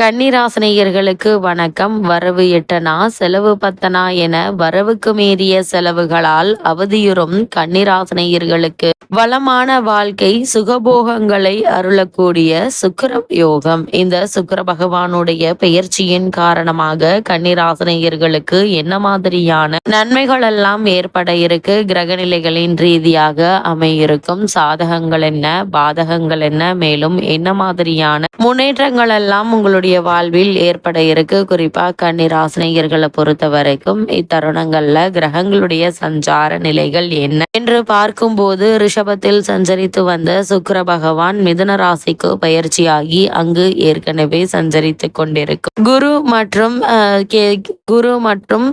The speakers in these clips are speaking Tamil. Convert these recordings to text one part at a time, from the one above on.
கன்னிராசினியர்களுக்கு வணக்கம். வரவு எட்டனா செலவு பத்தனா என வரவுக்கு மீறிய செலவுகளால் அவதியுறும் கன்னிராசினியர்களுக்கு வளமான வாழ்க்கை சுகபோகங்களை அருளக்கூடிய சுக்கர யோகம். இந்த சுக்கர பகவானுடைய பெயர்ச்சியின் காரணமாக கன்னிராசினியர்களுக்கு என்ன மாதிரியான நன்மைகள் எல்லாம் ஏற்பட இருக்கு? கிரகநிலைகளின் ரீதியாக அமையிருக்கும் சாதகங்கள் என்ன? பாதகங்கள் என்ன? மேலும் என்ன மாதிரியான முன்னேற்றங்கள் எல்லாம் உங்களுடைய உங்களுடைய வாழ்வில் ஏற்பட இருக்கு. குறிப்பா கன்னிராசினியர்களை பொறுத்த வரைக்கும் இத்தருணங்கள்ல கிரகங்களுடைய சஞ்சார நிலைகள் என்ன என்று பார்க்கும்போது ரிஷபத்தில் சஞ்சரித்து வந்த சுக்கர பகவான் மிதுன ராசிக்கு பயிற்சியாகி அங்கு ஏற்கனவே சஞ்சரித்து கொண்டிருக்கும். குரு மற்றும் குரு மற்றும்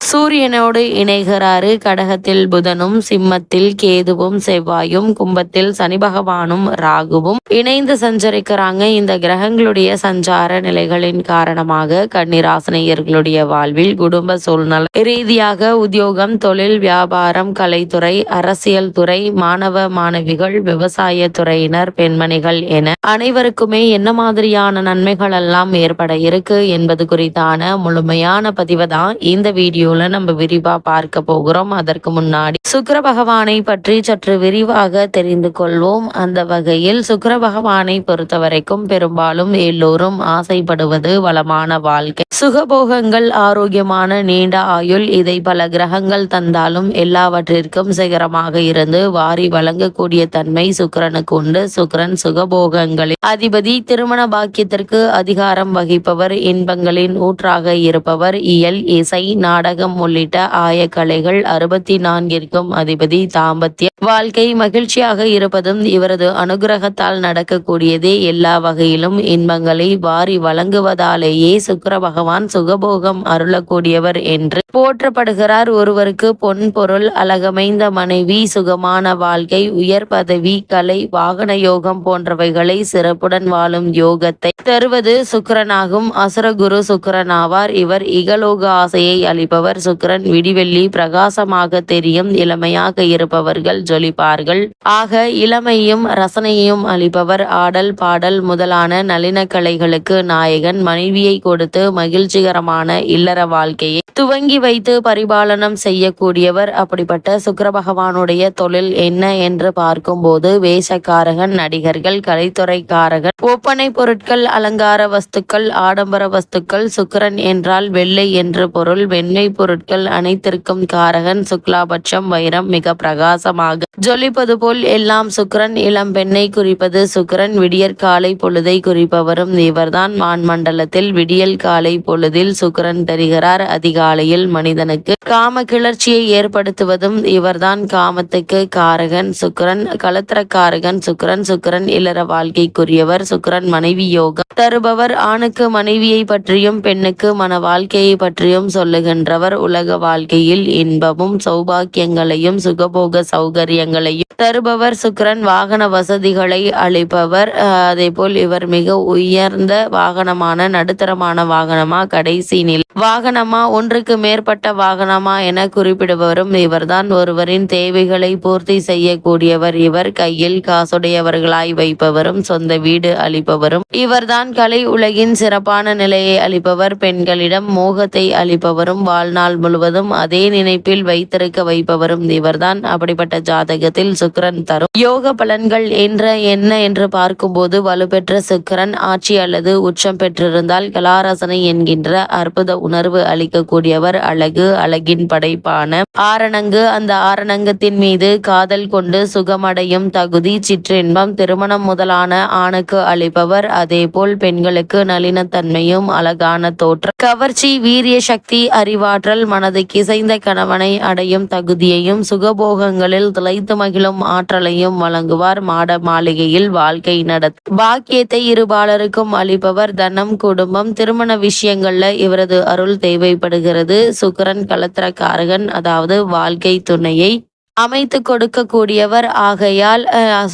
சூரியனோடு இணைகிறாரு. கடகத்தில் புதனும் சிம்மத்தில் கேதுவும் செவ்வாயும் கும்பத்தில் சனி பகவானும் ராகுவும் இணைந்து சஞ்சரிக்கிறாங்க. இந்த கிரகங்களுடைய சஞ்சார நிலைகளின் காரணமாக கன்னிராசனையர்களுடைய வாழ்வில் குடும்ப சூழ்நிலை ரீதியாக உத்தியோகம் தொழில் வியாபாரம் கலைத்துறை அரசியல் துறை மாணவ மாணவிகள் விவசாய துறையினர் பெண்மணிகள் என அனைவருக்குமே என்ன மாதிரியான நன்மைகள் எல்லாம் ஏற்பட இருக்கு என்பது குறித்தான முழுமையான பதிவு தான் இந்த வீடியோ வீடியோல நம்ம விரிவா பார்க்க போகிறோம். அதற்கு முன்னாடி சுக்கர பகவானை பற்றி சற்று விரிவாக தெரிந்து கொள்வோம். அந்த வகையில் சுக்கர பகவானை பொறுத்த வரைக்கும் பெரும்பாலும் எல்லோரும் ஆசைப்படுவது வளமான வாழ்க்கை. சுகபோகங்கள் ஆரோக்கியமான நீண்ட ஆயுள் இதை பல கிரகங்கள் தந்தாலும் எல்லாவற்றிற்கும் சிகரமாக இருந்து வாரி வழங்கக்கூடிய தன்மை சுக்கரனுக்கு உண்டு. சுக்கரன் சுகபோகங்களில் அதிபதி திருமண பாக்கியத்திற்கு அதிகாரம் வகிப்பவர் இன்பங்களின் ஊற்றாக இருப்பவர் இயல் இசை நாடக நாடகம் உள்ளிட்ட ஆயக்கலைகள் அறுபத்தி நான்கிற்கும் அதிபதி தாம்பத்திய வாழ்க்கை மகிழ்ச்சியாக இருப்பதும் இவரது அனுகிரகத்தால் நடக்கக்கூடியதே எல்லா வகையிலும் இன்பங்களை வாரி வழங்குவதாலேயே சுக்கர பகவான் சுகபோகம் அருளக்கூடியவர் என்று போற்றப்படுகிறார். ஒருவருக்கு பொன் பொருள் அழகமைந்த மனைவி சுகமான வாழ்க்கை உயர் பதவி கலை வாகன யோகம் போன்றவைகளை சிறப்புடன் வாழும் யோகத்தை தருவது சுக்கரனாகும். அசுரகுரு சுக்கரனாவார். இவர் இகலோக ஆசையை அளிப்பவர். சுக்கரன் விடிவெள்ளி பிரகாசமாக தெரியும். இளமையாக இருப்பவர்கள் ஜொலிப்பார்கள். ஆக இளமையும் ரசனையும் அளிப்பவர் ஆடல் பாடல் முதலான நளின கலைகளுக்கு நாயகன் மனைவியை கொடுத்து மகிழ்ச்சிகரமான இல்லற வாழ்க்கையை துவங்கி வைத்து பரிபாலனம் செய்யக்கூடியவர். அப்படிப்பட்ட சுக்கர பகவானுடைய தொழில் என்ன என்று பார்க்கும்போது வேஷக்காரகன் நடிகர்கள் கலைத்துறைக்காரகன் ஒப்பனை பொருட்கள் அலங்கார வஸ்துக்கள் ஆடம்பர வஸ்துக்கள் சுக்கரன் என்றால் வெள்ளை என்று பொருள் வெண்மை பொருட்கள் அனைத்திற்கும் காரகன் சுக்லாபட்சம் வைரம் மிக பிரகாசமாக ஜொலிப்பது போல் எல்லாம் சுக்கரன் இளம் பெண்ணை குறிப்பது சுக்கரன் விடியற் காலை பொழுதை குறிப்பவரும் இவர்தான். வான் மண்டலத்தில் விடியல் காலை பொழுதில் சுக்கரன் தருகிறார். அதிகாலையில் மனிதனுக்கு காம கிளர்ச்சியை ஏற்படுத்துவதும் இவர்தான் காமத்துக்கு காரகன் சுக்கரன் கலத்திரக்காரகன் சுக்கரன் சுக்கரன் இல்லற வாழ்க்கைக்குரியவர் சுக்கரன் மனைவி யோகம் தருபவர். ஆணுக்கு மனைவியை பற்றியும் பெண்ணுக்கு மன வாழ்க்கையை பற்றியும் சொல்லுகின்றவர். உலக வாழ்க்கையில் இன்பமும் சௌபாக்கியங்களையும் சுகபோக சௌகரியங்களையும் தருபவர் சுக்கரன் வாகன வசதிகளை அளிப்பவர். அதே போல் இவர் மிக உயர்ந்த வாகனமான நடுத்தரமான வாகனமா கடைசி நிலை. வாகனமா ஒன்றுக்கு மேற்பட்ட வாகனமா என குறிப்பிடுபவரும் இவர்தான். ஒருவரின் தேவைகளை பூர்த்தி செய்யக்கூடியவர் இவர். கையில் காசுடையவர்களாய் வைப்பவரும் சொந்த வீடு அளிப்பவரும். இவர்தான் கலை உலகின் சிறப்பான நிலையை அளிப்பவர். பெண்களிடம் மோகத்தை அளிப்பவரும். வாழ்நாள் முழுவதும் அதே நினைப்பில் வைத்திருக்க வைப்பவரும் இவர்தான். அப்படிப்பட்ட ஜாதகத்தில் சுக்கரன் தரும். யோக பலன்கள் என்ற என்ன என்று பார்க்கும்போது வலுப்பெற்ற சுக்கரன் ஆட்சி அல்லது உச்சம் பெற்றிருந்தால் கலாரசனை என்கின்ற அற்புத உணர்வு அளிக்கக்கூடியவர் அழகு அழகின் படைப்பான ஆரணங்கு. அந்த ஆரணங்கத்தின் மீது காதல் கொண்டு சுகமடையும் தகுதி சிற்றின்பம் திருமணம் முதலான ஆணுக்கு அளிப்பவர். அதே போல் பெண்களுக்கு நளினத்தன்மையும் அழகான தோற்றம் கவர்ச்சி வீரிய சக்தி அறிவாற்றல் மனதை கிசைந்த கணவனை அடையும் தகுதியையும் சுகபோகங்களில் திளைத்து மகிழும் ஆற்றலையும் வழங்குவார். மாட மாளிகையில் வாழ்க்கை நடத்த பாக்கியத்தை இருபாலருக்கும் அளிப்பவர். தனம் குடும்பம் திருமண விஷயங்கள்ல இவரது அருள் தேவைப்படுகிறது. சுக்கரன் கலத்திரக்காரகன் அதாவது வாழ்க்கை துணையை அமைத்து கொடுக்கக்கூடியவர். ஆகையால்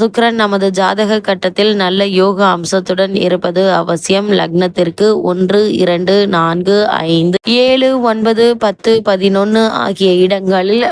சுக்கரன் நமது ஜாதக கட்டத்தில் நல்ல யோக அம்சத்துடன் இருப்பது அவசியம். லக்னத்திற்கு ஒன்று இரண்டு நான்கு ஐந்து ஏழு ஒன்பது பத்து பதினொன்று ஆகிய இடங்களில்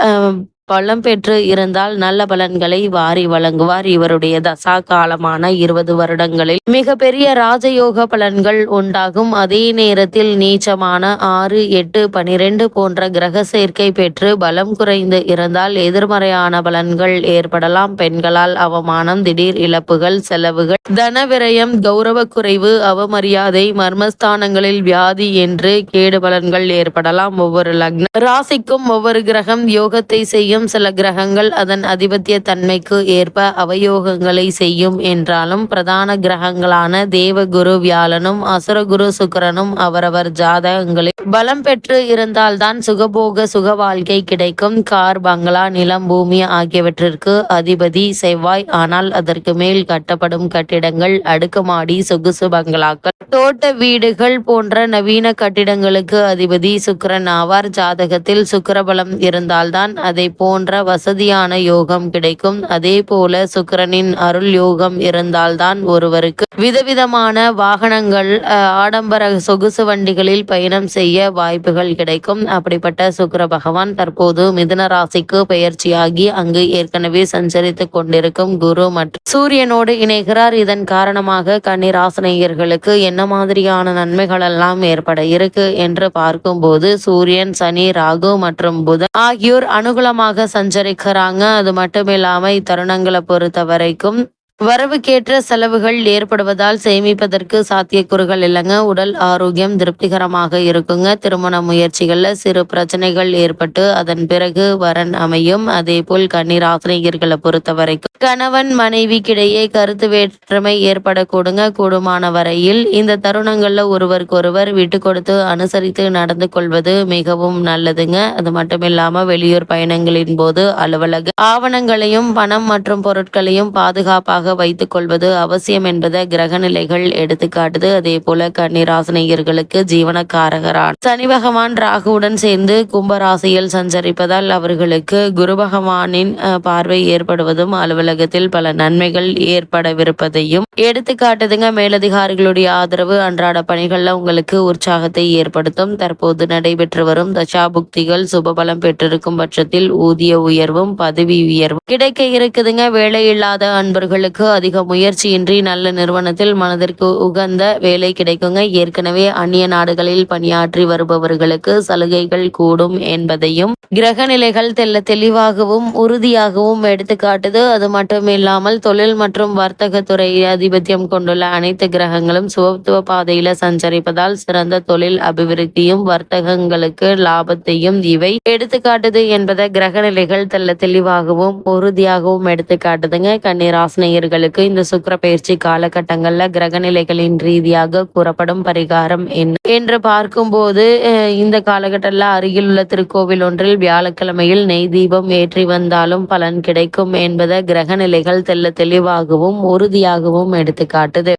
பலம் பெற்று இருந்தால் நல்ல பலன்களை வாரி வழங்குவார். இவருடைய தசா காலமான இருபது வருடங்களில் மிக பெரிய ராஜயோக பலன்கள் உண்டாகும். அதே நேரத்தில் நீச்சமான ஆறு எட்டு பனிரெண்டு போன்ற கிரக சேர்க்கை பெற்று பலம் குறைந்து இருந்தால் எதிர்மறையான பலன்கள் ஏற்படலாம். பெண்களால் அவமானம் திடீர் இழப்புகள் செலவுகள் தன விரயம் கௌரவ குறைவு அவமரியாதை மர்மஸ்தானங்களில் வியாதி என்று கேடு பலன்கள் ஏற்படலாம். ஒவ்வொரு லக்ன ராசிக்கும் ஒவ்வொரு கிரகம் யோகத்தை செய்யும் சில கிரகங்கள் அதன் அதிபத்திய தன்மைக்கு ஏற்ப அவயோகங்களை செய்யும் என்றாலும் பிரதான கிரகங்களான தேவகுரு வியாழனும் அசுரகுரு சுக்கிரனும் அவரவர் ஜாதகங்களில் பலம் பெற்று இருந்தால்தான் சுகபோக சுக வாழ்க்கை கிடைக்கும். கார் பங்களா நிலம் பூமி ஆகியவற்றிற்கு அதிபதி செவ்வாய். ஆனால் அதற்கு மேல் கட்டப்படும் கட்டிடங்கள் அடுக்குமாடி சொகுசு பங்களாக்கள் தோட்ட வீடுகள் போன்ற நவீன கட்டிடங்களுக்கு அதிபதி சுக்கரன் ஆவார். ஜாதகத்தில் சுக்கரபலம் இருந்தால்தான் அதை போன்ற வசதியான யோகம் கிடைக்கும். அதே போல சுக்கிரனின் அருள் யோகம் இருந்தால்தான் ஒருவருக்கு விதவிதமான வாகனங்கள் ஆடம்பர சொகுசு வண்டிகளில் பயணம் செய்ய வாய்ப்புகள் கிடைக்கும். அப்படிப்பட்ட சுக்கர பகவான் தற்போது மிதுன ராசிக்கு பெயர்ச்சியாகி அங்கு ஏற்கனவே சஞ்சரித்துக் கொண்டிருக்கும் குரு மற்றும் சூரியனோடு இணைகிறார். இதன் காரணமாக கன்னிராசனையர்களுக்கு என்ன மாதிரியான நன்மைகள் எல்லாம் ஏற்பட இருக்கு என்று பார்க்கும்போது சூரியன் சனி ராகு மற்றும் புதன் ஆகியோர் அனுகூலமாக சஞ்சரிக்கிறாங்க. அது மட்டும் இல்லாமல் இத்தருணங்களை பொறுத்த வரைக்கும் வரவுக்கேற்ற செலவுகள் ஏற்படுவதால் சேமிப்பதற்கு சாத்தியக்கூறுகள் இல்லைங்க. உடல் ஆரோக்கியம் திருப்திகரமாக இருக்குங்க. திருமண முயற்சிகளில் சிறு பிரச்சனைகள் ஏற்பட்டு அதன் பிறகு வரன் அமையும். அதே போல் ஆசிரியர்களை பொறுத்த வரைக்கும் கணவன் மனைவிக்கிடையே கருத்து வேற்றுமை ஏற்படக்கூடுங்க. கூடுமான வரையில் இந்த தருணங்களில் ஒருவருக்கொருவர் விட்டு கொடுத்து அனுசரித்து நடந்து கொள்வது மிகவும் நல்லதுங்க. அது மட்டும் இல்லாமல் வெளியூர் பயணங்களின் போது அலுவலக ஆவணங்களையும் பணம் மற்றும் பொருட்களையும் பாதுகாப்பாக வைத்துக் கொள்வது அவசியம் என்பதை கிரக நிலைகள் எடுத்துக்காட்டுது அதே போல கன்னிராசினியர்களுக்கு ஜீவனக்காரகரான் சனி பகவான் ராகுவுடன் சேர்ந்து கும்பராசியில் சஞ்சரிப்பதால் அவர்களுக்கு குரு பகவானின் பார்வை ஏற்படுவதும் அலுவலகத்தில் பல நன்மைகள் ஏற்படவிருப்பதையும் எடுத்துக்காட்டுதுங்க மேலதிகாரிகளுடைய ஆதரவு அன்றாட பணிகள்ல உங்களுக்கு உற்சாகத்தை ஏற்படுத்தும். தற்போது நடைபெற்று வரும் தசாபுக்திகள் சுபபலம் பெற்றிருக்கும் பட்சத்தில் ஊதிய உயர்வும் பதவி உயர்வும் கிடைக்க இருக்குதுங்க. வேலை இல்லாத அன்பர்களுக்கு அதிக முயற்சியின்றி நல்ல நிறுவனத்தில் மனதிற்கு உகந்த வேலை கிடைக்குங்க. ஏற்கனவே அந்நிய நாடுகளில் பணியாற்றி வருபவர்களுக்கு சலுகைகள் கூடும் என்பதையும் கிரக நிலைகள் தெல்ல தெளிவாகவும் உறுதியாகவும் எடுத்துக்காட்டுது அது மட்டும் இல்லாமல் தொழில் மற்றும் வர்த்தக துறை ஆதிபத்தியம் கொண்டுள்ள அனைத்து கிரகங்களும் சுபத்துவ பாதையில சஞ்சரிப்பதால் சிறந்த தொழில் அபிவிருத்தியும் வர்த்தகங்களுக்கு லாபத்தையும் இவை எடுத்துக்காட்டுது என்பதை கிரக நிலைகள் தெல்ல தெளிவாகவும் உறுதியாகவும் எடுத்துக்காட்டுதுங்க கன்னிராசினியர்களுக்கு இந்த சுக்கிர பயிற்சி காலகட்டங்கள்ல கிரக நிலைகளின் ரீதியாக கூறப்படும் பரிகாரம் என்ன? என்று பார்க்கும்போது இந்த காலகட்டத்தில் அருகில் உள்ள திருக்கோவில் ஒன்றில் வியாழக்கிழமையில் நெய் தீபம் ஏற்றி வந்தாலும் பலன் கிடைக்கும் என்பதை கிரக நிலைகள் தெல்ல தெளிவாகவும் உறுதியாகவும் எடுத்துக்காட்டுது.